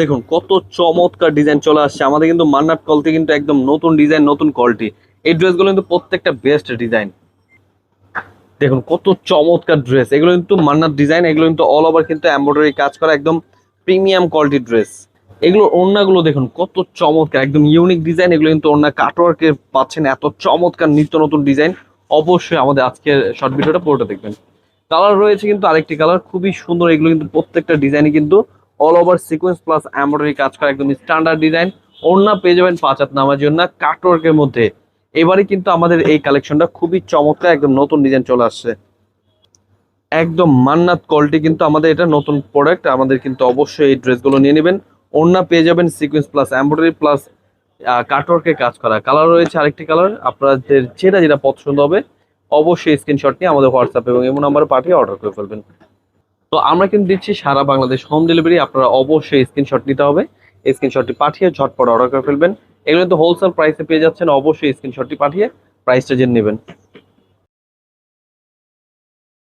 দেখুন কত চমৎকার ডিজাইন চলে আসছে। আমাদের কিন্তু মান্নাট কলতে কিন্তু একদম নতুন ডিজাইন নতুন কোয়ালিটি এই ড্রেসগুলো কিন্তু প্রত্যেকটা বেস্ট ডিজাইন দেখুন কত চমৎকার ড্রেস এগুলো কিন্তু মান্নার ডিজাইন এগুলো কিন্তু অল ওভার কিন্তু এমব্রয়ডারি কাজ করা একদম প্রিমিয়াম কোয়ালিটির ড্রেস এগুলোর ওড়নাগুলো দেখুন কত চমৎকার, একদম ইউনিক ডিজাইন এগুলো কিন্তু ওড়না কাটওয়ার্কে পাচ্ছেন এত চমৎকার নিত্য নতুন ডিজাইন অবশ্যই আমাদের আজকের শর্ট ভিডিওটা পুরোটা দেখবেন। কালার রয়েছে কিন্তু আরেকটি কালার খুবই সুন্দর। এগুলো কিন্তু প্রত্যেকটা ডিজাইনই কিন্তু all over sequence plus embroidery কাজ করা একদম স্ট্যান্ডার্ড ডিজাইন ওড়না পেয়ে যাবেন পাঁচ হাত নামার জন্য কাটওয়ার্কের মধ্যে। এবারে কিন্তু আমাদের এই কালেকশনটা খুবই চমৎকার একদম নতুন ডিজাইন চলে আসছে। একদম মান্নাত কোয়ালিটি কিন্তু আমাদের এটা নতুন প্রোডাক্ট আমাদের কিন্তু অবশ্যই এই ড্রেসগুলো নিয়ে নেবেন। ওড়না পেয়ে যাবেন সিকোয়েন্স প্লাস এমব্রয়ডারি প্লাস কাটওয়ার্কে কাজ করা। কালার রয়েছে আরেকটি কালার আপনাদের যেটা যেটা পছন্দ হবে, অবশ্যই স্ক্রিনশট নিয়ে আমাদের হোয়াটসঅ্যাপ এবং এমন নাম্বারে পাঠিয়ে অর্ডার করে ফেলবেন। তো আমরা কিন্তু দিচ্ছি সারা বাংলাদেশ হোম ডেলিভারি আপনারা অবশ্যই স্ক্রিনশট নিতে হবে। স্ক্রিনশটটি পাঠিয়ে ঝটপট অর্ডার করে ফেলবেন। এগুলো তো হোলসেল প্রাইসে পেয়ে যাচ্ছেন। অবশ্যই স্ক্রিনশটটি পাঠিয়ে প্রাইসটা জেনে নেবেন।